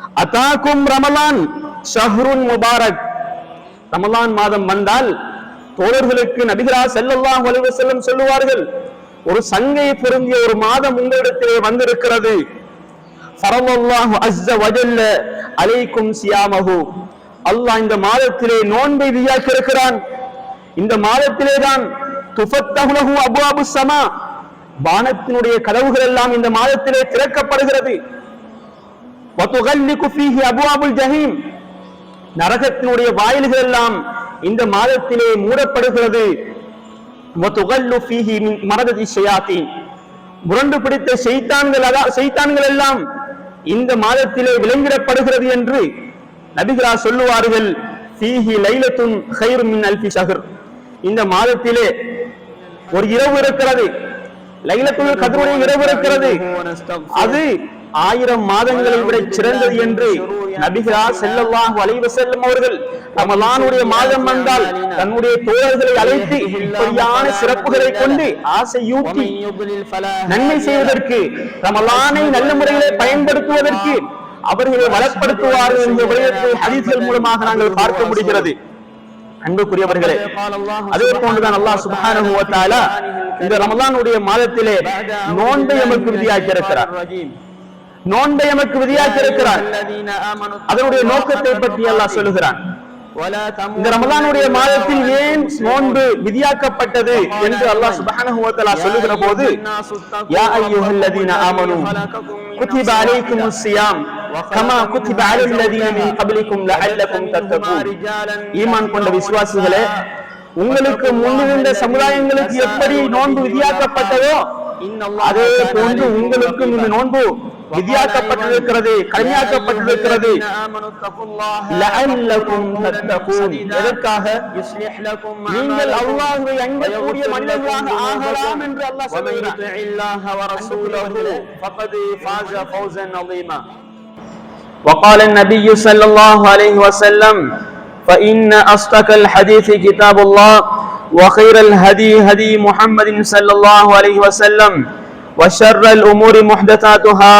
அதாக்கும் ரமலான் ஷஹ்ருன் முபாரக். ரமலான் மாதம் வந்தால் தோழர்களுக்கு நபிகரா செல்லல்லாம் வலிவு செல்லும் சொல்லுவார்கள் ஒரு சங்கை பொருந்திய ஒரு மாதம் உங்களிடத்திலே வந்திருக்கிறது. ஃபரல்லாஹு அஸ்ஸ வஜல்ல அலைக்கும் சியாமஹு. அல்லாஹ் இந்த மாதத்திலே நோன்பை வியாக்கி இருக்கிறான் இந்த மாதத்திலே தான் துஃபத்தஹுலஹு அப்வாபு சமா வானத்தினுடைய கதவுகள் எல்லாம் இந்த மாதத்திலே திறக்கப்படுகிறது. ஜஹீம் நரகத்தினுடைய வாயில்கள் எல்லாம் இந்த மாதத்திலே மூடப்படுகிறது. முரண்டு பிடித்த செய்தான்கள் செய்தான்கள் எல்லாம் இந்த மாதத்திலே விளங்கிடப்படுகிறது என்று நபிகளா சொல்லுவார்கள். ஃபீஹி லைலத்தும் ஹைர் மின் அல்பி ஷஹர். இந்த மாதத்திலே ஒரு இரவு இருக்கிறது. லைலத்துள் கதருடைய இரவு இருக்கிறது. அது ஆயிரம் மாதங்களை விட சிறந்தது என்று நபிகளா ஸல்லல்லாஹு அலைஹி வஸல்லம் அவர்கள் ரமலானுடைய மாதம் வந்தால் தன்னுடைய தோழர்களை அழைத்து இப்படியான சிறப்புகளை கொண்டு ஆசையூட்டி நன்மை செய்வதற்கு ரமலானை நல்ல முறையிலே பயன்படுத்துவதற்கு அவர்களை வளப்படுத்துவார்கள் என்ற விடயத்தை ஹதீஸ்கள் மூலமாக நாங்கள் பார்க்க முடிகிறது. அன்புக்குரியவர்களே அதே போன்றுதான் அல்லாஹ் தஆலா இந்த ரமலானுடைய மாதத்திலே நோன்பை நமக்கு விதியாக்கி இருக்கிறார் நோன்பை நமக்கு விதியாக்கி இருக்கிறார் அதனுடைய நோக்கத்தை பற்றி அல்லாஹ் சொல்லுகிறான். இந்த ரமலானுடைய மாதத்தில் ஏன் நோன்பு விதியாக்கப்பட்டது என்று அல்லாஹ் சுப்ஹானஹு வ தஆலா சொல்லுகிற போது யா அய்யுஹல்லதீன ஆமனு குத்திப அலைக்குமுஸ் ஸியாம் கமா குத்திப அலல் லதீன மின் கப்லிக்கும் லஅல்லக்கும் தத்தகூன் ஈமான் கொண்ட விசுவாசிகளே உங்களுக்கு முன்னிருந்த சமுதாயங்களுக்கு எப்படி நோன்பு விதியாக்கப்பட்டதோ அதே போன்று உங்களுக்கும் இந்த நோன்பு விதியாக்கப்பட்டிருக்கிறது கடமையாக்கப்பட்டிருக்கிறது லஅல்லக்கும் தத்தகூன் எதற்காக நீங்கள் அல்லாஹ்வை அஞ்சக்கூடிய மனிதர்களாக ஆகலாம் என்று அல்லாஹ் சொல்லுகிறார் فقد فاز فوزا عظيما وقال النبي صلى الله عليه وسلم فإن أصدق الحديث كتاب الله وخير الهدي هدي محمد صلى الله عليه وسلم وشر الأمور محدثاتها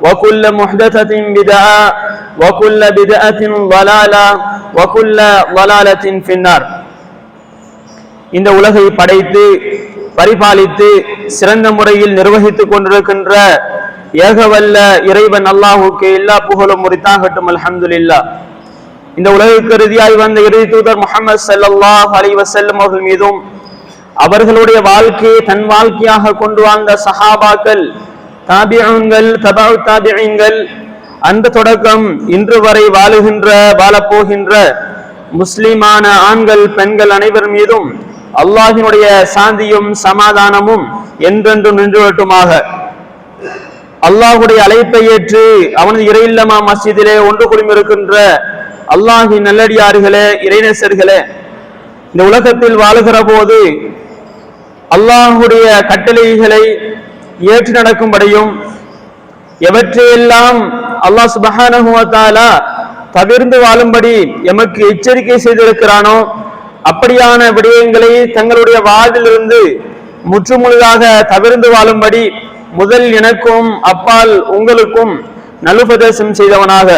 وكل محدثة بدعة وكل بدعة ضلالة وكل ضلالة في النار இந்த உலகை படைத்து பரிபாலித்து சிறந்த முறையில் நிர்வகித்துக் கொண்டிருக்கின்ற ஏகவல்ல இறைவன் அல்லாஹுக்கு எல்லா புகழும் முறித்தாகட்டும் அல்ஹம்துலில்லா இந்த உலகுக்கு இறுதியாய் வந்த இறுதி தூதர் முகமது ஸல்லல்லாஹு அலைஹி வஸல்லம் அவர்கள் மீதும் அவர்களுடைய வாழ்க்கையை தன் வாழ்க்கையாக கொண்டு வாழ்ந்த சஹாபாக்கள் தாபியங்கள் தபாவு தாபியங்கள் அந்த தொடக்கம் இன்று வரை வாழுகின்ற வாழப்போகின்ற முஸ்லிமான ஆண்கள் பெண்கள் அனைவர் மீதும் அல்லாஹினுடைய சாந்தியும் சமாதானமும் என்றென்றும் நின்றுவட்டுமாக அல்லாஹுடைய அழைப்பை ஏற்று அவனது இறையில்லமா மஸ்ஜிதிலே ஒன்று குடிமிருக்கின்ற அல்லாஹின் நல்லடியார்களே இறைநேசர்களே இந்த உலகத்தில் வாழுகிற போது அல்லாஹுடைய கட்டளைகளை ஏற்று நடக்கும்படியும் எவற்றையெல்லாம் அல்லாஹ் சுபஹானஹுவத்தாலா தவிர்ந்து வாழும்படி எமக்கு எச்சரிக்கை செய்திருக்கிறானோ அப்படியான விடயங்களை தங்களுடைய வாழ்விலிருந்து முற்றுமுழுதாக தவிர்ந்து வாழும்படி முதல் எனக்கும் அப்பால் உங்களுக்கும் நலுபதேசம் செய்தவனாக.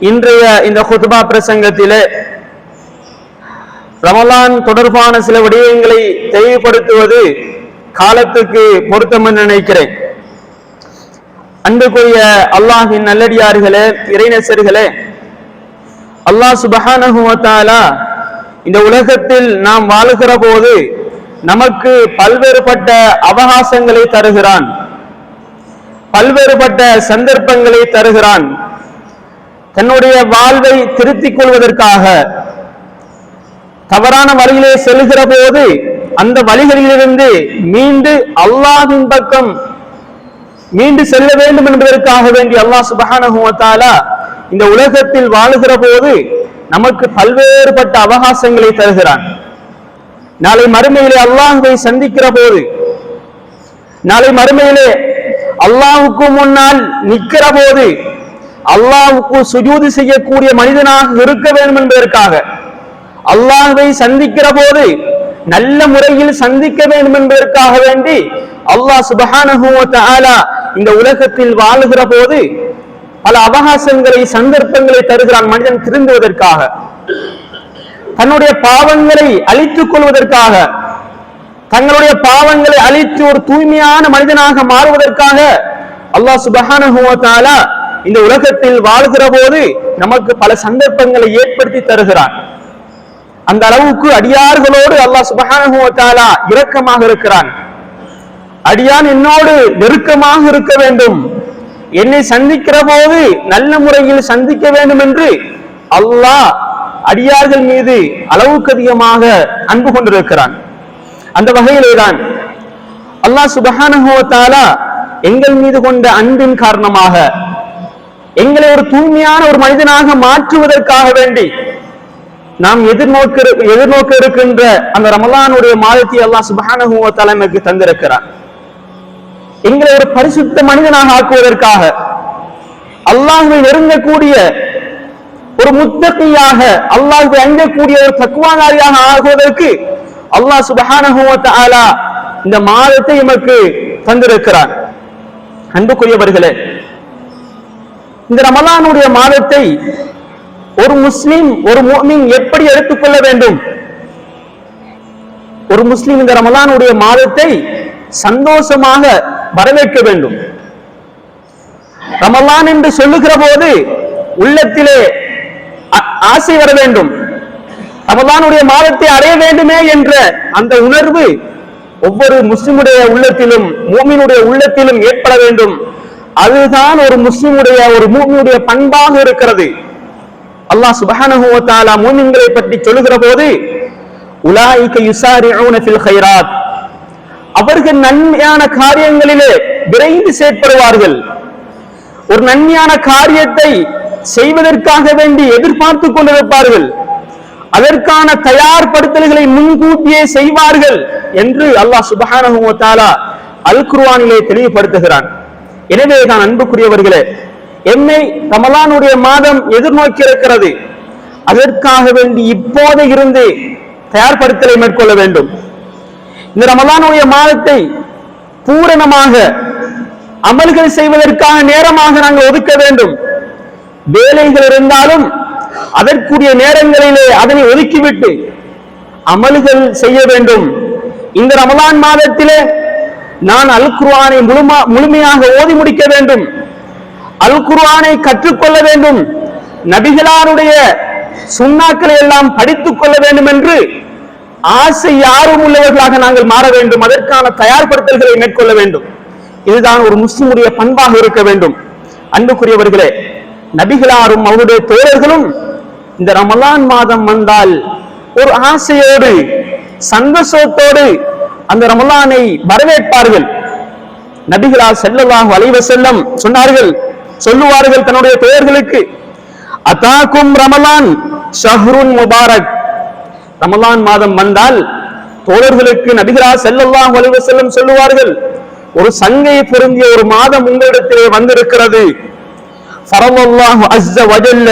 இன்றைய இந்த குதுபா பிரசங்கத்திலே ரமலான் தொடர்பான சில விடயங்களை தெளிவுபடுத்துவது காலத்துக்கு பொருத்தம் என்று நினைக்கிறேன். அன்புக்குரிய அல்லாஹின் நல்லடியார்களே இறைநசர்களே அல்லாஹ் சுபஹானஹு இந்த உலகத்தில் நாம் வாழுகிற போது நமக்கு பல்வேறுபட்ட அவகாசங்களை தருகிறான். பல்வேறுபட்ட சந்தர்ப்பங்களை தருகிறான். தன்னுடைய வாழ்வை திருத்திக் கொள்வதற்காக தவறான வழியிலே செல்கிற போது அந்த வழிகளிலிருந்து மீண்டு அல்லாஹின் பக்கம் மீண்டு செல்ல வேண்டும் என்பதற்காக வேண்டி அல்லாஹ் சுபஹானஹு இந்த உலகத்தில் வாழுகிற போது நமக்கு பல்வேறுபட்ட அவகாசங்களை தருகிறான். நாளை மறுமையிலே அல்லாஹுவை சந்திக்கிற போது நாளை மறுமையிலே அல்லாஹுக்கு முன்னால் நிற்கிற போது அல்லாஹுக்கு சுஜூதி செய்யக்கூடிய மனிதனாக இருக்க வேண்டும் என்பதற்காக அல்லாஹை சந்திக்கிற போது நல்ல முறையில் சந்திக்க வேண்டும் என்பதற்காக வேண்டி அல்லாஹ் சுபஹான இந்த உலகத்தில் வாழுகிற போது பல அவகாசங்களை சந்தர்ப்பங்களை தருகிறான் மனிதன் திருந்துவதற்காக. தன்னுடைய பாவங்களை அழித்துக் கொள்வதற்காக தங்களுடைய பாவங்களை அழித்து ஒரு தூய்மையான மனிதனாக மாறுவதற்காக அல்லாஹ் சுபஹான இந்த உலகத்தில் வாழ்கிற போது நமக்கு பல சந்தர்ப்பங்களை ஏற்படுத்தி தருகிறான். அந்த அளவுக்கு அடியார்களோடு அல்லாஹ் சுபஹானஹு இரக்கமாக இருக்கிறான். அடியான் என்னோடு நெருக்கமாக இருக்க வேண்டும். என்னை சந்திக்கிற போது நல்ல முறையில் சந்திக்க வேண்டும் என்று அல்லாஹ் அடியார்கள் மீது அளவுக்கு அதிகமாக அன்பு கொண்டிருக்கிறான். அந்த வகையிலே தான் அல்லாஹ் சுபஹானஹு எங்கள் மீது கொண்ட அன்பின் காரணமாக எங்களை ஒரு தூய்மையான ஒரு மனிதனாக மாற்றுவதற்காக வேண்டி நாம் எதிர்நோக்க எதிர்நோக்க இருக்கின்ற அந்த ரமலானுடைய மாதத்தை அல்லாஹ் சுபஹானஹு தலைமைக்கு தந்திருக்கிறார். எங்களை ஒரு பரிசுத்த மனிதனாக ஆக்குவதற்காக அல்லாஹுவை நெருங்கக்கூடிய ஒரு முத்தகையாக அல்லாஹுவை அஞ்சக்கூடிய ஒரு தக்குவானாரியாக ஆகுவதற்கு அல்லாஹ் சுபஹான வ இந்த மாதத்தை எமக்கு தந்திருக்கிறார். அன்புக்குரியவர்களே இந்த ரமலானுடைய மாதத்தை ஒரு முஸ்லீம் ஒரு மோமின் எப்படி எடுத்துக்கொள்ள வேண்டும்? ஒரு முஸ்லீம் இந்த ரமலானுடைய மாதத்தை சந்தோஷமாக வரவேற்க வேண்டும். ரமலான் என்று சொல்லுகிற போது உள்ளத்திலே ஆ- ஆசை வர வேண்டும். ரமலானுடைய மாதத்தை அடைய வேண்டுமே என்ற அந்த உணர்வு ஒவ்வொரு முஸ்லிமுடைய உள்ளத்திலும் மூமினுடைய உள்ளத்திலும் ஏற்பட வேண்டும். அதுதான் ஒரு முஸ்லிமுடைய ஒரு மூமியுடைய பண்பாக இருக்கிறது. அல்லாஹ் சுப்ஹானஹு மூமின்களை பற்றி சொல்லுகிற போது உலாய்க யுசாரிஊன ஃபில் ஹைராத் அவர்கள் நன்மையான காரியங்களிலே விரைந்து செயற்படுவார்கள். ஒரு நன்மையான காரியத்தை செய்வதற்காக வேண்டி எதிர்பார்த்து கொண்டிருப்பார்கள். அதற்கான தயார்படுத்தல்களை முன்கூட்டியே செய்வார்கள் என்று அல்லாஹ் சுபஹானஹு அல் குர்வானிலே தெளிவுபடுத்துகிறான். எனவே தான் அன்புக்குரியவர்களே என்னை ரமலானுடைய மாதம் எதிர்நோக்கி இருக்கிறது அதற்காக வேண்டி இப்போது இருந்து தயார்படுத்தலை மேற்கொள்ள வேண்டும். இந்த ரமலானுடைய மாதத்தை பூரணமாக அமல்கள் செய்வதற்கான நேரமாக நாங்கள் ஒதுக்க வேண்டும். வேலைகள் இருந்தாலும் அதற்குரிய நேரங்களிலே அதனை ஒதுக்கிவிட்டு அமல்கள் செய்ய வேண்டும். இந்த ரமலான் மாதத்திலே நான் அல் குர்ஆனை முழுமா முழுமையாக ஓதி முடிக்க வேண்டும். அல் குர்ஆனை கற்றுக்கொள்ள வேண்டும். நபிகளாருடைய சுண்ணாக்களை எல்லாம் படித்துக் கொள்ள வேண்டும் என்று ஆசை யாரும் உள்ளவர்களாக நாங்கள் மாற வேண்டும். அதற்கான தயார்படுத்தல்களை மேற்கொள்ள வேண்டும். இதுதான் ஒரு முஸ்லிமுடைய பண்பாக இருக்க வேண்டும். அன்புக்குரியவர்களே நபிகளாரும் அவருடைய தோழர்களும் இந்த ரமலான் மாதம் வந்தால் ஒரு ஆசையோடு சந்தோஷத்தோடு அந்த ரமலானை வரவேற்பார்கள். நபிகளார் ஸல்லல்லாஹு அலைஹி செல்லம் சொன்னார்கள் சொல்லுவார்கள் தன்னுடைய பெயர்களுக்கு. அதாக்கும் ரமலான் ஷஹ்ருன் முபாரக். ரமலான் மாதம் வந்தால் தோழர்களுக்கு நபிகரா செல்லல்லாம் வலிவு செல்லும் சொல்லுவார்கள் ஒரு சங்கை பொருந்திய ஒரு மாதம் உங்களிடத்திலே வந்திருக்கிறது. ஃபரவல்லாஹு அஸ்ஸ வஜல்ல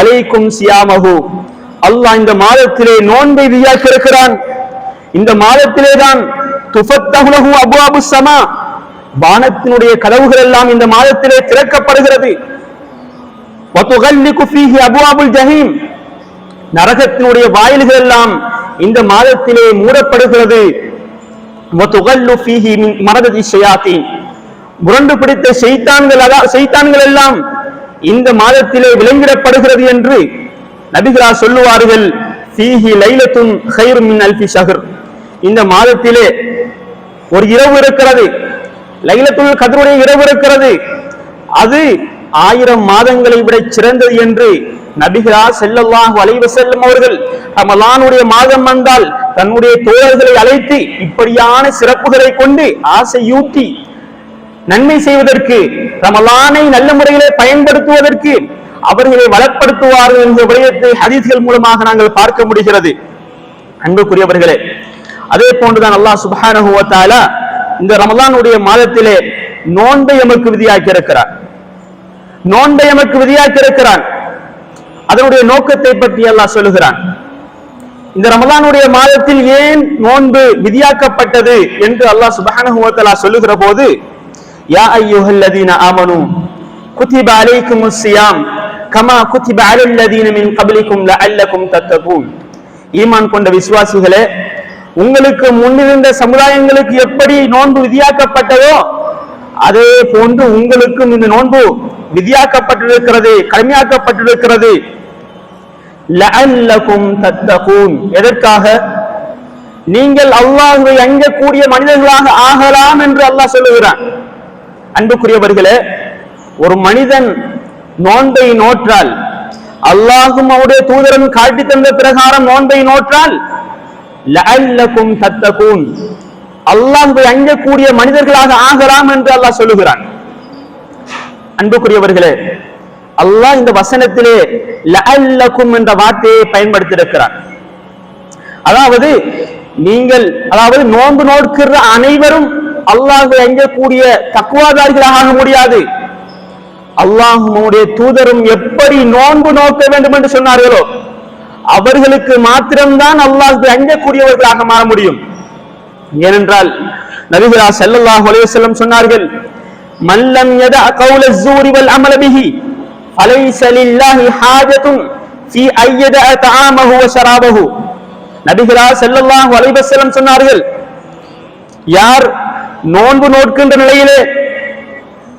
அலைக்கும் சியாமஹு. அல்லாஹ் இந்த மாதத்திலே நோன்பை வியாக்கி இருக்கிறான் இந்த மாதத்திலே தான் துஃபத்தஹுலஹு அபுவாபு சமா வானத்தினுடைய கதவுகள் எல்லாம் இந்த மாதத்திலே திறக்கப்படுகிறது. ஜஹீம். நரகத்தினுடைய வாயில்கள் எல்லாம் இந்த மாதத்திலே மூடப்படுகிறது. மின் முரண்டு பிடித்த செய்தான்கள் செய்தான்கள் எல்லாம் இந்த மாதத்திலே விளங்கிடப்படுகிறது என்று நபிகளா சொல்லுவார்கள். ஃபீஹி லைலத்துன் ஹைர் மின் அல்ஃபி சஹர் இந்த மாதத்திலே ஒரு இரவு இருக்கிறது. லைலத்துல் கதருடைய இரவு இருக்கிறது. அது ஆயிரம் மாதங்களை விட சிறந்தது என்று நபிகளா ஸல்லல்லாஹு அலைஹி செல்லும் அவர்கள் ரமலானுடைய மாதம் வந்தால் தன்னுடைய தோழர்களை அழைத்து இப்படியான சிறப்புகளை கொண்டு ஆசையூட்டி நன்மை செய்வதற்கு ரமலானை நல்ல முறையிலே பயன்படுத்துவதற்கு அவர்களை வளப்படுத்துவார்கள் என்ற விடயத்தை ஹதீஸ்கள் மூலமாக நாங்கள் பார்க்க முடிகிறது. அன்புக்குரியவர்களே அதே போன்றுதான் அல்லாஹ் சுப்ஹானஹு இந்த ரமலானுடைய மாதத்திலே நோன்பை எமக்கு விதியாக்கி இருக்கிறார் நோன்பை எமக்கு விதியாக்கி இருக்கிறான் அதனுடைய நோக்கத்தை பற்றி எல்லாம் சொல்லுகிறான். இந்த ரமலானுடைய மாதத்தில் ஏன் நோன்பு விதியாக்கப்பட்டது என்று அல்லாஹ் சுப்ஹானஹு சொல்லுகிற போது யா அய்யுஹல்லதீன ஆமனு குத்திப அலைக்கும் சியாம் கமா குத்திப அலல்லதீன மின் கபலிக்கும் லஅல்லக்கும் தத்தகூன். ஈமான் கொண்ட விசுவாசிகளே உங்களுக்கு முன்னிருந்த சமுதாயங்களுக்கு எப்படி நோன்பு விதியாக்கப்பட்டதோ அதே போன்று உங்களுக்கும் இந்த நோன்பு விதியாக்கப்பட்டிருக்கிறது கடுமையாக்கப்பட்டிருக்கிறது. எதற்காக? நீங்கள் அல்லாஹுவை கூடிய மனிதர்களாக ஆகலாம் என்று அல்லாஹ் சொல்லுகிறான். அன்புக்குரியவர்களே ஒரு மனிதன் நோன்பை நோற்றால் அல்லாஹும் அவருடைய தூதரன் காட்டி தந்த பிரகாரம் நோன்பை நோற்றால் லஅல்லகும் தத்தகூன். அல்லாஹுவை அஞ்சக்கூடிய மனிதர்களாக ஆகலாம் என்று அல்லாஹ் சொல்லுகிறான். அன்புக்குரியவர்களே அல்லாஹ் இந்த வசனத்திலே லஅல்லகும் என்ற வார்த்தையை பயன்படுத்தியிருக்கிறார். அதாவது நீங்கள் அதாவது நோன்பு நோக்கிற அனைவரும் அல்லாஹை அஞ்சக்கூடிய தக்குவாதாரிகளாக ஆக முடியாது. அல்லாஹுடைய தூதரும் எப்படி நோன்பு நோக்க வேண்டும் என்று சொன்னார்களோ அவர்களுக்கு மாத்திரம்தான் அல்லாஹுக்கு அஞ்சக்கூடியவர்களாக மாற முடியும். ஏனென்றால் நபிகளா செல்லல்லாஹ் செல்லம் சொன்னார்கள் மல்லம் எத கௌல ஜூரி வல் அமலபிஹி அலைச லில்லாஹி ஹாஜத்துன் ஃபி ஐயத தஆமஹு வ ஷராபஹு. நபிகளா செல்லல்லாஹ் அலைவசல்லம் சொன்னார்கள் யார் நோன்பு நோட்கின்ற நிலையிலே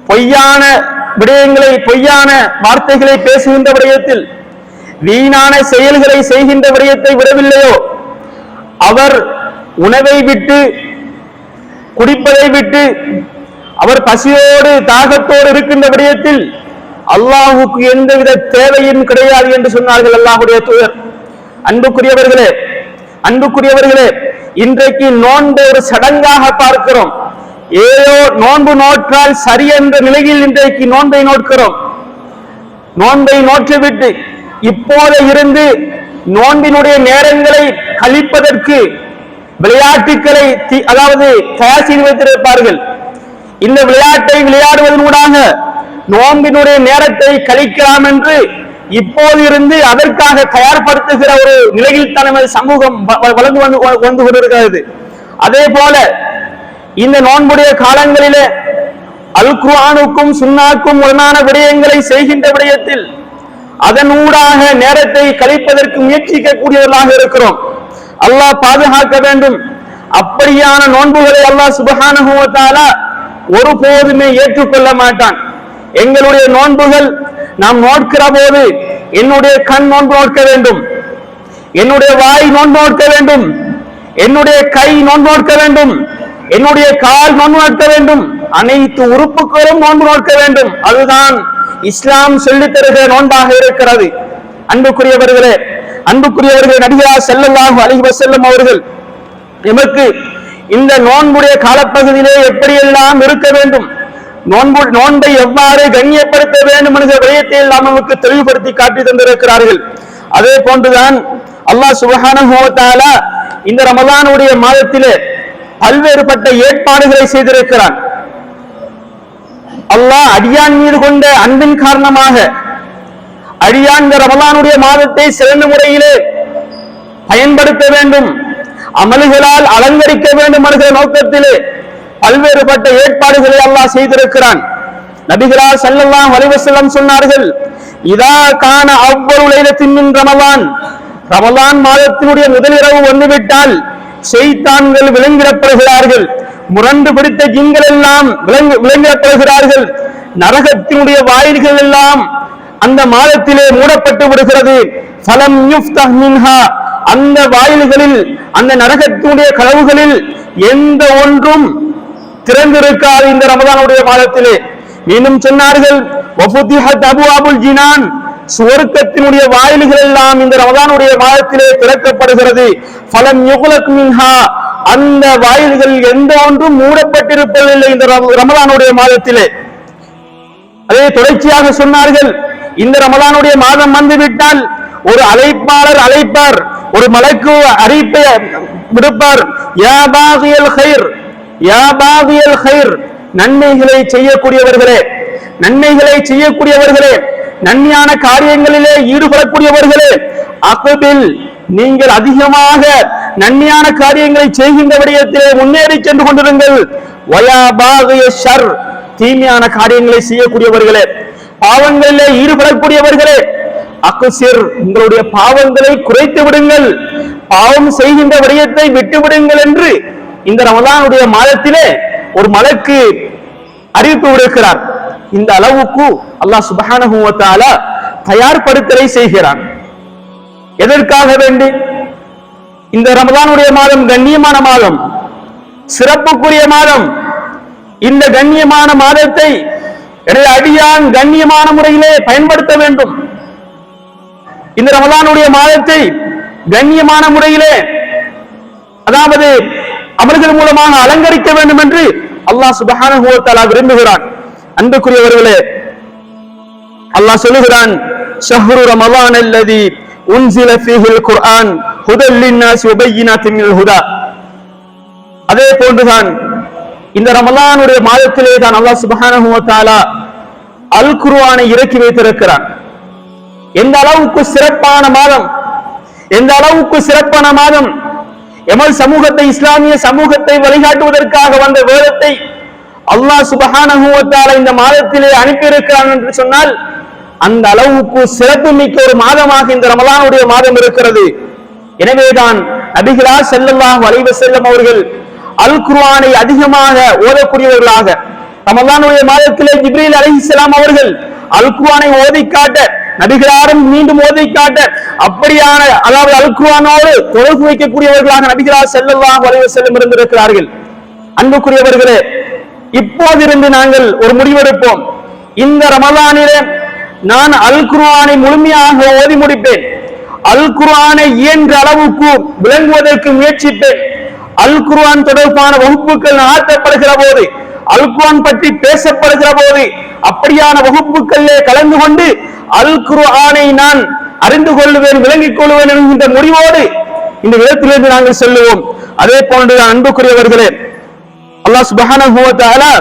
பொய்யான விடயங்களை பொய்யான வார்த்தைகளை பேசுகின்ற விடயத்தில் வீணான செயல்களை செய்கின்ற விடயத்தை விடவில்லையோ? அவர் உணவை விட்டு குடிப்பதை விட்டு அவர் பசியோடு தாகத்தோடு இருக்கின்ற விடயத்தில் அல்லாஹுக்கு எந்தவித தேவையும் கிடையாது என்று சொன்னார்கள் அல்லாஹுடைய தூதர். அன்புக்குரியவர்களே அன்புக்குரியவர்களே இன்றைக்கு நோன்பு ஒரு சடங்காக பார்க்கிறோம். ஏதோ நோன்பு நோற்றால் சரி என்ற நிலையில் இன்றைக்கு நோன்பை நோட்கிறோம். நோன்பை நோற்றுவிட்டு இப்போது இருந்து நோன்பினுடைய நேரங்களை கழிப்பதற்கு விளையாட்டுகளை தி- அதாவது தயார் செய்து வைத்திருப்பார்கள். இந்த விளையாட்டை விளையாடுவதனூடாக நோன்பினுடைய நேரத்தை கழிக்கலாம் என்று இப்போது இருந்து அதற்காக தயார்படுத்துகிற ஒரு நிலையில் தான் சமூகம் வ- வளர்ந்து வந்து வந்து கொண்டிருக்கிறது. அதே போல இந்த நோன்புடைய காலங்களிலே அல் குர்ஆனுக்கும் சுன்னாக்கும் உடனான விடயங்களை செய்கின்ற விடயத்தில் அதனூடாக நேரத்தை கழிப்பதற்கு முயற்சிக்கக்கூடியவர்களாக இருக்கிறோம். அல்லாஹ் பாதுகாக்க வேண்டும். அப்படியான நோன்புகளை அல்லாஹ் சுபஹானஹு ஒருபோதுமே ஏற்றுக்கொள்ள மாட்டான். எங்களுடைய நோன்புகள் நாம் நோட்கிற போது என்னுடைய கண் நோன்பு நோட்க வேண்டும். என்னுடைய வாய் நோன்பு நோட்க வேண்டும். என்னுடைய கை நோன்பு நோட்க வேண்டும். என்னுடைய கால் நோன்பு நோட்க வேண்டும். அனைத்து உறுப்புகளும் நோன்பு நோட்க வேண்டும். அதுதான் இஸ்லாம் சொல்லித் தருகிற நோன்பாக இருக்கிறது. அன்புக்குரியவர்களே அன்புக்குரியவர்கள் நடிகரார் ஸல்லல்லாஹு அலைஹி செல்லும் அவர்கள் எமக்கு இந்த நோன்புடைய காலப்பகுதியிலே எப்படியெல்லாம் இருக்க வேண்டும்? நோன்பு நோன்பை எவ்வாறு கண்ணியப்படுத்த வேண்டும் என்ற விடயத்தை எல்லாம் நமக்கு தெளிவுபடுத்தி காட்டி தந்திருக்கிறார்கள். அதே போன்றுதான் அல்லாஹ் சுபஹான வ இந்த ரமதானுடைய மாதத்திலே பல்வேறுபட்ட ஏற்பாடுகளை செய்திருக்கிறான். அல்லாஹ் அடியான் மீது கொண்ட அன்பின் காரணமாக அடியான் இந்த ரமலானுடைய மாதத்தை சிறந்த முறையிலே பயன்படுத்த வேண்டும் அமல்களால் அலங்கரிக்க வேண்டும் என்கிற நோக்கத்திலே பல்வேறுபட்ட ஏற்பாடுகளை அல்லாஹ் செய்திருக்கிறான். நபிகளால் செல்லலாம் அலைஹி சொன்னார்கள் இதா காண அவ்வளவு லைலத்தின் ரமலான். ரமலான் மாதத்தினுடைய முதல் இரவு வந்துவிட்டால் செய்தான்கள் விளங்கிடப்படுகிறார்கள் முரண்டு பிடித்த ஜிங்கள் எல்லாம் விலங்கு விலங்கிடப்படுகிறார்கள் நரகத்தினுடைய வாயில்கள் எல்லாம் அந்த மாதத்திலே மூடப்பட்டு விடுகிறது. சலம் மின்ஹா. அந்த வாயில்களில் அந்த நரகத்தினுடைய கதவுகளில் எந்த ஒன்றும் திறந்திருக்காது இந்த ரமதானுடைய மாதத்திலே. மீண்டும் சொன்னார்கள் ஜினான். சுவர்க்கத்தினுடைய வாயில்கள் எல்லாம் இந்த ரமதானுடைய மாதத்திலே திறக்கப்படுகிறது. பலம் யுகுலக் மின்ஹா. அந்த வாயில்கள் எந்த ஒன்றும் மூடப்பட்டிருப்பதில்லை இந்த ரமலானுடைய ரமதானுடைய மாதத்திலே. அதே தொடர்ச்சியாக சொன்னார்கள் இந்த ரமலானுடைய மாதம் வந்துவிட்டால் ஒரு அழைப்பாளர் அழைப்பார் ஒரு மலைக்கு அறிப்பை விடுப்பார். யா பாகியல் ஹைர் யா பாகியல் ஹைர் நன்மைகளை செய்யக்கூடியவர்களே நன்மைகளை செய்யக்கூடியவர்களே நன்மையான காரியங்களிலே ஈடுபடக்கூடியவர்களே அகபில் நீங்கள் அதிகமாக நன்மையான காரியங்களை செய்கின்ற விடயத்திலே முன்னேறி சென்று கொண்டிருங்கள். வயா பாகிய ஷர் தீமையான காரியங்களை செய்யக்கூடியவர்களே. பாவங்களிலே ஈடுபடக்கூடியவர்களே அக்குசிர் உங்களுடைய பாவங்களை குறைத்து விடுங்கள். பாவம் செய்கின்ற விடயத்தை விட்டு விடுங்கள் என்று இந்த ரமதானுடைய மாதத்திலே ஒரு மலக்கு அறிவிப்பு விடுக்கிறார். இந்த அளவுக்கு அல்லாஹ் சுபஹானஹுவத்தால தயார்படுத்தலை செய்கிறான். எதற்காக வேண்டி? இந்த ரமதானுடைய மாதம் கண்ணியமான மாதம் சிறப்புக்குரிய மாதம். இந்த கண்ணியமான மாதத்தை எனது அடியான் கண்ணியமான முறையிலே பயன்படுத்த வேண்டும். இந்த ரமதானுடைய மாதத்தை கண்ணியமான முறையிலே அதாவது அமல்கள் மூலமாக அலங்கரிக்க வேண்டும் என்று அல்லாஹ் சுபஹானஹு விரும்புகிறான். அன்புக்குரியவர்களே அல்லாஹ் சொல்லுகிறான் ஷஹ்ரு ரமலான் அல்லதி உன்சில ஃபீஹில் குர்ஆன் ஹுதல் லின்னாஸ் வபையினாத்தின் மினல் ஹுதா. அதே போன்றுதான் இந்த ரமலானுடைய மாதத்திலே தான் அல்லாஹ் சுபஹானஹு வ தஆலா அல் குர்ஆனை இறக்கி வைத்திருக்கிறான். எந்த அளவுக்கு சிறப்பான மாதம் எந்த அளவுக்கு சிறப்பான மாதம் எமல் சமூகத்தை இஸ்லாமிய சமூகத்தை வழிகாட்டுவதற்காக வந்த வேதத்தை அல்லாஹ் சுபஹானஹு வ தஆலா இந்த மாதத்திலே அனுப்பியிருக்கிறான் என்று சொன்னால் அந்த அளவுக்கு சிறப்பு மிக்க ஒரு மாதமாக இந்த ரமலானுடைய மாதம் இருக்கிறது. எனவேதான் நபிகளா செல்லல்லாஹ் வளைவு செல்லும் அவர்கள் அல் குர்வானை அதிகமாக ஓதக்கூடியவர்களாக ரமலானுடைய மாதத்திலே ஜிப்ரீல் அலைஹிஸ்ஸலாம் அவர்கள் அல் குர்வானை ஓதி காட்ட நபிகளாரும் மீண்டும் ஓதி காட்ட அப்படியான அதாவது அல் குர்வானோடு தொடர்பு வைக்கக்கூடியவர்களாக நபிகளார் ஸல்லல்லாஹு வளைவு செல்லும் இருந்திருக்கிறார்கள். அன்புக்குரியவர்களே இப்போதிருந்து நாங்கள் ஒரு முடிவெடுப்போம். இந்த ரமலானிலே நான் அல் குர்ஆனை முழுமையாக ஓதி முடிப்பேன். அல் குர்ஆனை இயன்ற அளவுக்கு விளங்குவதற்கு முயற்சிப்பேன். அல் குர்ஆன் தொடர்பான வகுப்புகள் நடத்தப்படுகிற போது அல் குர்ஆன் பற்றி பேசப்படுகிற போது அப்படியான வகுப்புகளிலே கலந்து கொண்டு அல் குர்ஆனை நான் அறிந்து கொள்ளுவேன் விளங்கிக் கொள்வேன் என்கின்ற முடிவோடு இந்த விதத்திலிருந்து நாங்கள் செல்லுவோம். அதே போன்று அன்புக்குரியவர்களே அல்லாஹ் சுபஹானஹு வ தஆலா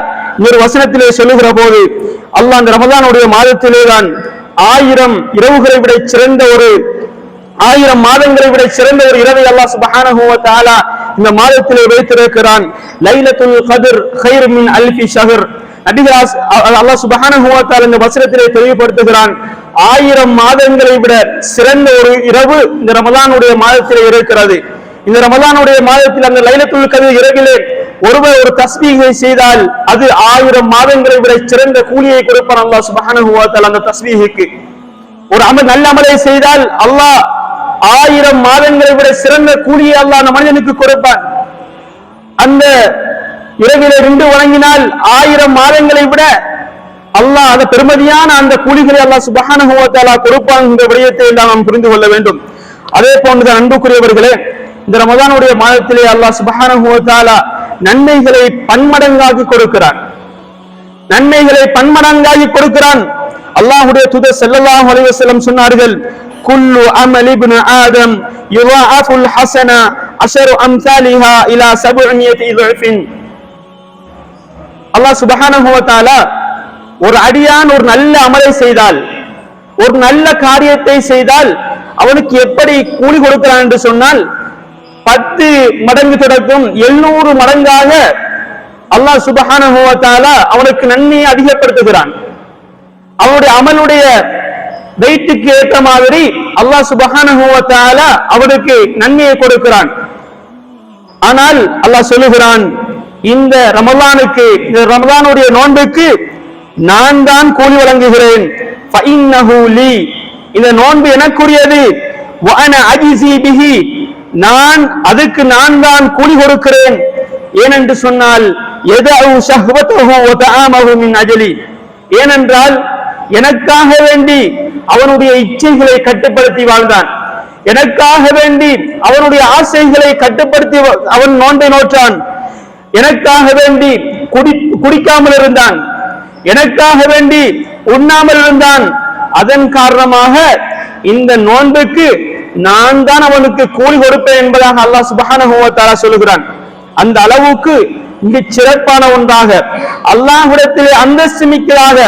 ஒரு வசனத்திலே சொல்லுகிற போது அல்லாஹ் அந்த ரமதானுடைய மாதத்திலே தான் ஆயிரம் இரவுகளை விட சிறந்த ஒரு ஆயிரம் மாதங்களை விட சிறந்த ஒரு இரவை அல்லாஹ் சுபஹானஹு வ தஆலா இந்த மாதத்திலே வைத்திருக்கிறான். லைலத்துல் கத்ர் கைர் மின் அல்ஃபி ஷஹர். நபிகளாஸ் அல்லாஹ் சுபஹானஹு வ தஆலா இந்த வசனத்திலே தெளிவுபடுத்துகிறான் ஆயிரம் மாதங்களை விட சிறந்த ஒரு இரவு இந்த ரமலானுடைய மாதத்திலே இருக்கிறது. இந்த ரமலானுடைய மாதத்தில் அந்த லைலத்துல் கதிர் இரவிலே ஒருவர் ஒரு தஸ்பீகை செய்தால் அது ஆயிரம் மாதங்களை விட சிறந்த கூலியை கொடுப்பான் அல்லாஹ் சுப்ஹானஹு அந்த தஸ்மீகைக்கு ஒரு அமல் நல்ல அமலை செய்தால் அல்லாஹ் ஆயிரம் மாதங்களை விட சிறந்த கூலியை அல்லாஹ் அந்த மனிதனுக்கு கொடுப்பான். அந்த இரவிலே நின்று வணங்கினால் ஆயிரம் மாதங்களை விட அல்லாஹ் அந்த பெருமதியான அந்த கூலிகளை அல்லாஹ் சுப்ஹானஹு கொடுப்பான் என்ற விடயத்தை நாம் புரிந்து கொள்ள வேண்டும். அதே போன்று அன்புக்குரியவர்களே இந்த ரமதானுடைய மாதத்திலே அல்லாஹ் சுப்ஹானஹு நன்மைகளை பன்மடங்காகி கொடுக்கிறான். நன்மைகளை பன்மடங்காகி கொடுக்கிறான். அல்லாஹுடைய துத செல்லல்லாஹு அலைஹி வஸல்லம் சொன்னார்கள் குல்லு அமல் ஆதம் யுவா அஃபுல் ஹசனா அசரு அம்சாலிஹா இலா சபுனியத்தி ضعفின் அல்லாஹ் சுப்ஹானஹு ஒரு அடியான் ஒரு நல்ல அமலை செய்தால் ஒரு நல்ல காரியத்தை செய்தால் அவனுக்கு எப்படி கூலி கொடுக்கிறான் என்று சொன்னால் பத்து மடங்கு தொடக்கும் எழுநூறு மடங்காக அல்லாஹ் சுபஹான அவனுக்கு நன்மையை அதிகப்படுத்துகிறான். அவனுடைய அமலுடைய வெயிட்டுக்கு ஏற்ற மாதிரி அல்லாஹ் சுபஹான அவனுக்கு நன்மையை கொடுக்கிறான். ஆனால் அல்லாஹ் சொல்லுகிறான் இந்த ரமலானுக்கு இந்த ரமலானுடைய நோன்புக்கு நான் தான் கூலி வழங்குகிறேன். இந்த நோன்பு எனக்குரியது. வஅன பிஹி. நான் அதுக்கு நான் தான் கூலி கொடுக்கிறேன். ஏனென்று சொன்னால் அஜலி. ஏனென்றால் எனக்காக வேண்டி அவனுடைய இச்சைகளை கட்டுப்படுத்தி வாழ்ந்தான். எனக்காக வேண்டி அவனுடைய ஆசைகளை கட்டுப்படுத்தி வ- அவன் நோன்பை நோற்றான். எனக்காக வேண்டி குடி குடிக்காமல் இருந்தான். எனக்காக வேண்டி உண்ணாமல் இருந்தான். அதன் காரணமாக இந்த நோன்புக்கு நான் தான் அவனுக்கு கூலி கொடுப்பேன் என்பதாக அல்லாஹ் சுபஹான சொல்லுகிறான். அந்த அளவுக்கு மிகச் சிறப்பான ஒன்றாக அல்லாஹ்விடத்திலே அந்தஸ்து மிக்கதாக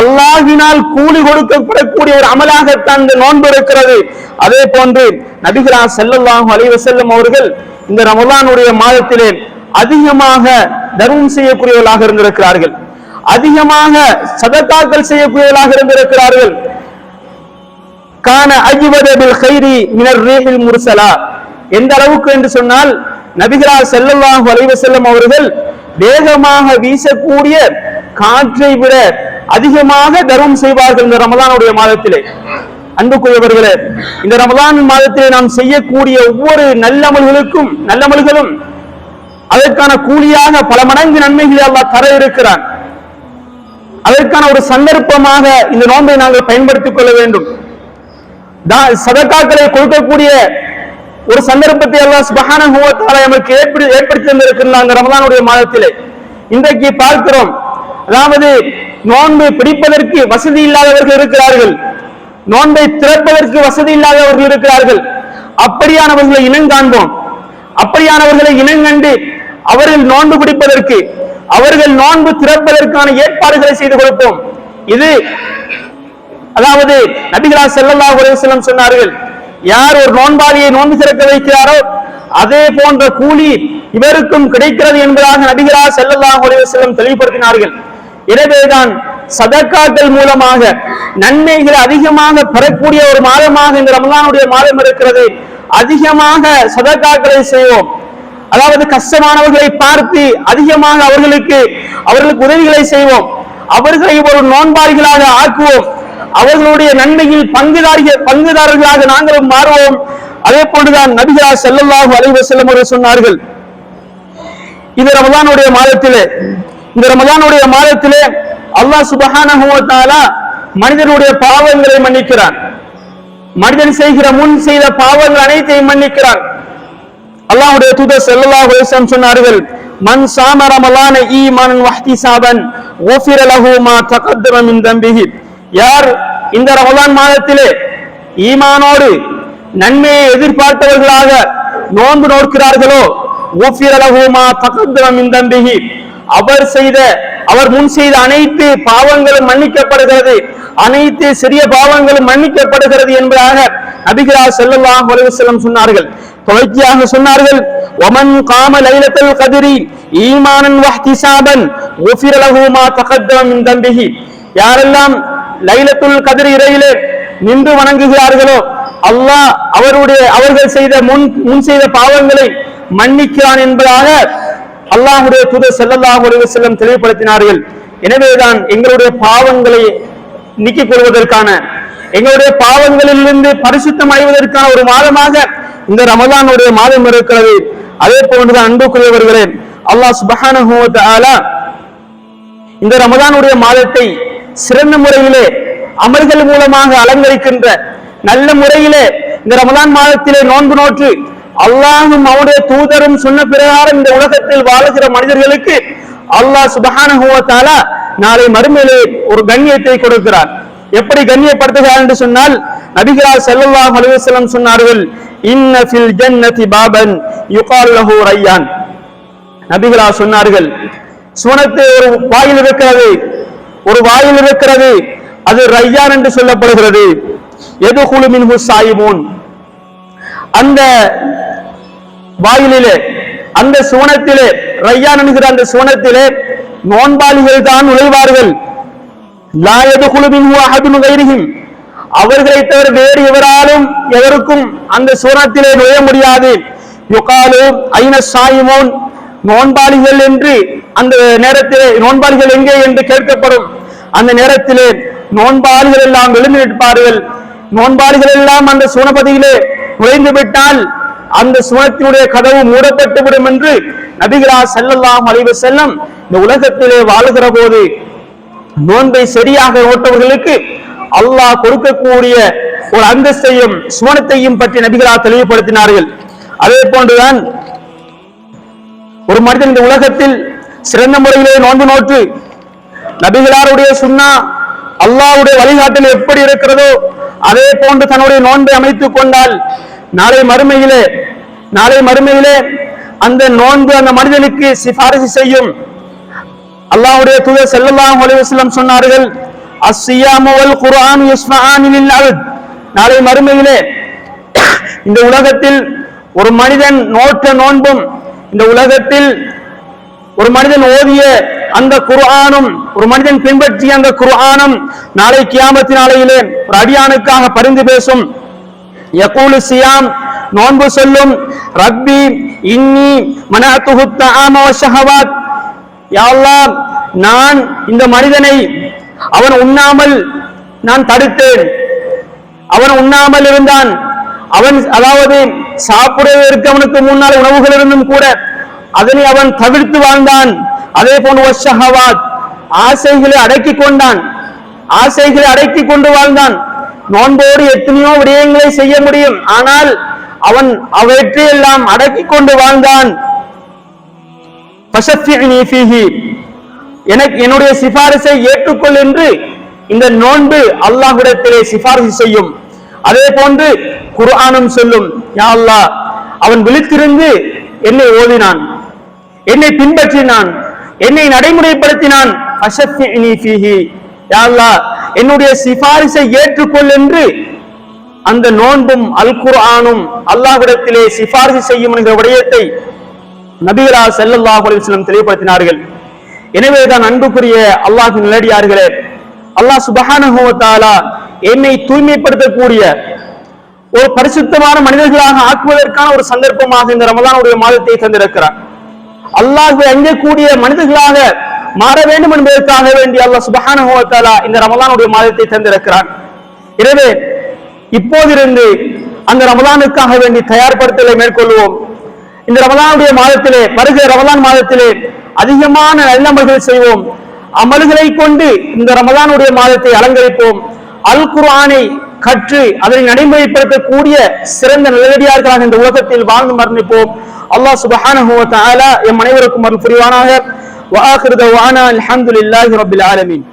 அல்லாஹினால் கூலி கொடுக்கப்படக்கூடிய ஒரு அமலாகத்தான் இந்த நோன்பு இருக்கிறது. அதே போன்று நபிகளா செல்லல்லாஹு அலைவசல்லம் அவர்கள் இந்த ரமலானுடைய மாதத்திலே அதிகமாக தர்மம் செய்யக்கூடியவர்களாக இருந்திருக்கிறார்கள். அதிகமாக சதத்தாக்கள் செய்யக்கூடியவர்களாக இருந்திருக்கிறார்கள். கான அஜிவதபில் கைரி மினர் ரீஹில் முர்சலா எந்த அளவுக்கு என்று சொன்னால் நபிகளார் ஸல்லல்லாஹு அலைஹி செல்லும் அவர்கள் வேகமாக வீசக்கூடிய காற்றை விட அதிகமாக தர்மம் செய்வார்கள் இந்த ரமலானுடைய மாதத்திலே. அன்புக்குரியவர்களே இந்த ரமலான் மாதத்திலே நாம் செய்யக்கூடிய ஒவ்வொரு நல்லமல்களுக்கும் நல்லமல்களும் அதற்கான கூலியாக பல மடங்கு நன்மைகளை அல்லாஹ் தர இருக்கிறான். அதற்கான ஒரு சந்தர்ப்பமாக இந்த நோன்பை நாங்கள் பயன்படுத்திக் கொள்ள வேண்டும். சதக்காக்களை கொடுக்கக்கூடிய ஒரு சந்தர்ப்பத்தை எல்லாம் சுபகான நமக்கு ஏற்படுத்தி தந்திருக்கிறாங்க ரமலானுடைய மாதத்திலே. இன்றைக்கு பார்க்கிறோம். அதாவது நோன்பு பிடிப்பதற்கு வசதி இல்லாதவர்கள் இருக்கிறார்கள். நோன்பை திறப்பதற்கு வசதி இல்லாதவர்கள் இருக்கிறார்கள். அப்படியானவர்களை இனங்காண்போம் அப்படியானவர்களை இனங்கண்டு அவர்கள் நோன்பு பிடிப்பதற்கு அவர்கள் நோன்பு திறப்பதற்கான ஏற்பாடுகளை செய்து கொடுப்போம். இது அதாவது நபிகளா செல்லல்லா அலைஹி சொன்னார்கள் யார் ஒரு நோன்பாளியை நோன்பு திறக்க வைக்கிறாரோ அதே போன்ற கூலி இவருக்கும் கிடைக்கிறது என்பதாக நபிகளா செல்லல்லா அலைஹி வஸல்லம் தெளிவுபடுத்தினார்கள். எனவேதான் சதக்காக்கள் மூலமாக நன்மைகளை அதிகமாக பெறக்கூடிய ஒரு மாதமாக இந்த ரமலானுடைய மாதம் இருக்கிறது. அதிகமாக சதக்காக்களை செய்வோம். அதாவது கஷ்டமானவர்களை பார்த்து அதிகமாக அவர்களுக்கு அவர்களுக்கு உதவிகளை செய்வோம். அவர்களை ஒரு நோன்பாளிகளாக ஆக்குவோம். அவர்களுடைய நன்மையில் பங்குதாரிய பங்குதாரர்களாக நாங்களும் மாறுவோம். அதே போன்றுதான் நபிகளா செல்லல்லாஹு அலைஹி செல்லும் அவர்கள் சொன்னார்கள். இந்த ரமதானுடைய மாதத்திலே இந்த ரமதானுடைய மாதத்திலே அல்லாஹ் சுபஹானா மனிதனுடைய பாவங்களை மன்னிக்கிறான். மனிதன் செய்கிற முன் செய்த பாவங்கள் அனைத்தையும் மன்னிக்கிறான். அல்லாஹுடைய தூதர் செல்லல்லாஹு அலைஹி சொன்னார்கள் மன் சாம ரமலான ஈமானன் வஹ்திசாபன் குஃபிர லஹு மா தகத்தம மின் தம்பிஹி. யார் இந்த ரமதான் மாதத்திலே ஈமானோடு நன்மையை எதிர்பார்த்தவர்களாக நோன்பு நோக்கிறார்களோ குஃபிர லஹு மா அவர் செய்த அவர் முன் செய்த அனைத்து பாவங்களும் மன்னிக்கப்படுகிறது. அனைத்து சிறிய பாவங்களும் மன்னிக்கப்படுகிறது என்பதாக நபிகளா செல்லல்லாம் உலகம் சொன்னார்கள். தொடர்ச்சியாக சொன்னார்கள் ஒமன் காம லைலத்தல் கதிரி ஈமானன் வஹ்திசாபன் குஃபிர லஹு மா யாரெல்லாம் லைலத்துல் கதிர் இறையிலே நின்று வணங்குகிறார்களோ அல்லாஹ் அவருடைய அவர்கள் செய்த முன் முன் செய்த பாவங்களை மன்னிக்கிறான் என்பதாக அல்லாஹுடைய தூதர் செல்லல்லாஹ் அலைஹி செல்லம் தெளிவுபடுத்தினார்கள். எனவேதான் எங்களுடைய பாவங்களை நீக்கிக் கொள்வதற்கான எங்களுடைய பாவங்களிலிருந்து பரிசுத்தம் அடைவதற்கான ஒரு மாதமாக இந்த ரமதானுடைய மாதம் இருக்கிறது. அதே போன்றுதான் அன்புக்குரியவர்களே அல்லாஹ் சுபஹான இந்த ரமதானுடைய மாதத்தை சிறந்த முறையிலே அமல்கள் மூலமாக அலங்கரிக்கின்ற நல்ல முறையிலே இந்த ரமதான் மாதத்திலே நோன்பு நோற்று அல்லாஹும் அவருடைய தூதரும் சொன்ன பிரகாரம் இந்த உலகத்தில் வாழுகிற மனிதர்களுக்கு அல்லாஹ் சுபஹானஹு நாளை மறுமையிலே ஒரு கண்ணியத்தை கொடுக்கிறார். எப்படி கண்ணியப்படுத்துகிறார் என்று சொன்னால் நபிகளார் ஸல்லல்லாஹு அலுவலம் சொன்னார்கள் இன்னஃபில் ஜன்னதி பாபன் யுகால் லஹு ரையான் நபிகளார் சொன்னார்கள் சுவனத்தை ஒரு வாயில் இருக்கிறது ஒரு வாயில் இருக்கிறது அது ரையான் என்று சொல்லப்படுகிறது. எது குழுமின் சாயிமூன்? அந்த வாயிலிலே அந்த சுவனத்திலே ரையான் என்கிற அந்த சுவனத்திலே நோன்பாளிகள் தான் நுழைவார்கள். லா யதுகுலு அஹதுன் கைரிஹிம் அவர்களை தவிர வேறு எவராலும் எவருக்கும் அந்த சுவனத்திலே நுழைய முடியாது. யுகாலு ஐன சாயிமோன்? நோன்பாளிகள் என்று அந்த நேரத்திலே நோன்பாளிகள் எங்கே என்று கேட்கப்படும். அந்த நேரத்திலே நோன்பாளிகள் எல்லாம் எழுந்து நிற்பார்கள். நோன்பாளிகள் எல்லாம் அந்த சுனபதியிலே நுழைந்து விட்டால் அந்த சுனத்தினுடைய கதவு மூடப்பட்டு விடும் என்று நபிகளா செல்லலாம் அலைஹி செல்லும் இந்த உலகத்திலே வாழுகிற போது நோன்பை சரியாக ஓட்டவர்களுக்கு அல்லாஹ் கொடுக்கக்கூடிய ஒரு அந்தஸ்தையும் சுவனத்தையும் பற்றி நபிகளா தெளிவுபடுத்தினார்கள். அதே போன்றுதான் ஒரு மனிதன் இந்த உலகத்தில் சிறந்த முறையிலே நோன்பு நோற்று நபிகளாருடைய சுன்னா அல்லாஹ்வுடைய வழிகாட்டல் எப்படி இருக்கிறதோ அதே போன்று தன்னுடைய நோன்பை அமைத்துக் கொண்டால் நாளை மறுமையிலே நாளை மறுமையிலே அந்த நோன்பு அந்த மனிதனுக்கு சிபாரிசு செய்யும். அல்லாவுடைய தூதர் செல்லல்லாம் அலைஹி சொன்னார்கள் அஸ்ஸியாமு வல் குர்ஆன் யஸ்மஆனி லில் நாளை மறுமையிலே இந்த உலகத்தில் ஒரு மனிதன் நோற்ற நோன்பும் இந்த உலகத்தில் ஒரு மனிதன் ஓதிய அந்த குர்ஆனும் ஒரு மனிதன் பின்பற்றிய அந்த குர்ஆனும் நாளை கியாமத்தி நாளையிலே ஒரு அடியானுக்காக பரிந்து பேசும். யகூலு சியாம் நோன்பு சொல்லும் ரப்பி இன்னி மனஅத்துஹு தஆம வஷஹவாத் யா அல்லாஹ் நான் இந்த மனிதனை அவன் உண்ணாமல் நான் தடுத்தேன். அவன் உண்ணாமல் இருந்தான். அவன் அதாவது சாப்பிடுவதற்கு அவனுக்கு முன்னால் உணவுகள் இருந்தும் கூட அதனை அவன் தவிர்த்து வாழ்ந்தான். அதே போன்று ஆசைகளை அடக்கிக் கொண்டான். ஆசைகளை அடக்கிக் கொண்டு வாழ்ந்தான். நோன்போடு எத்தனையோ விடயங்களை செய்ய முடியும். ஆனால் அவன் அவற்றையெல்லாம் அடக்கிக் கொண்டு வாழ்ந்தான். எனக்கு என்னுடைய சிபாரிசை ஏற்றுக்கொள் என்று இந்த நோன்பு அல்லாஹ்விடத்திலே சிபாரிசு செய்யும். அதே போன்று குர்ஆனும் சொல்லும் யா அல்லாஹ் அவன் விழித்திருந்து என்னை ஓதினான் என்னை பின்பற்றினான் என்னை நடைமுறைப்படுத்தினான். ஃபஷஃபிஇனி யா அல்லாஹ் என்னுடைய சிபாரிசை ஏற்றுக்கொள் என்று அந்த நோன்பும் அல் குர்ஆனும் அல்லாஹ்விடத்திலே சிபாரிசு செய்யும் என்கிற விடயத்தை நபிகளா செல்லல்லாஹு அலைஹி வஸல்லம் தெளிவுபடுத்தினார்கள். எனவேதான் அன்புக்குரிய அல்லாஹின் நிலடியார்களே அல்லாஹ் சுப்ஹானஹு என்னை தூய்மைப்படுத்தக்கூடிய ஒரு பரிசுத்தமான மனிதர்களாக ஆக்குவதற்கான ஒரு சந்தர்ப்பமாக இந்த ரமதானுடைய மாதத்தை தந்திருக்கிறார். அல்லாஹ் அஞ்சக்கூடிய மனிதர்களாக மாற வேண்டும் என்பதற்காக வேண்டி அல்லாஹ் சுப்ஹானஹு இந்த ரமதானுடைய மாதத்தை தந்திருக்கிறார். எனவே இப்போதிருந்து அந்த ரமதானுக்காக வேண்டி தயார்படுத்தலை மேற்கொள்வோம். இந்த ரமதானுடைய மாதத்திலே வருகிற ரமதான் மாதத்திலே அதிகமான நல்லமல்கள் செய்வோம். அமல்களை கொண்டு இந்த ரமதானுடைய மாதத்தை அலங்கரிப்போம். அல் குர்ஆனை கற்று அதனை நடைமுறைப்படுத்தக்கூடிய சிறந்த நிலவடியார்களாக இந்த உலகத்தில் வாழ்ந்து மரணிப்போம். அல்லாஹ் சுப்ஹானஹு வ தஆலா எம் அனைவருக்கும் அருள் புரிவானாக. வஆகிரு தவானா அல்ஹம்துலில்லாஹி ரப்பில் ஆலமீன்.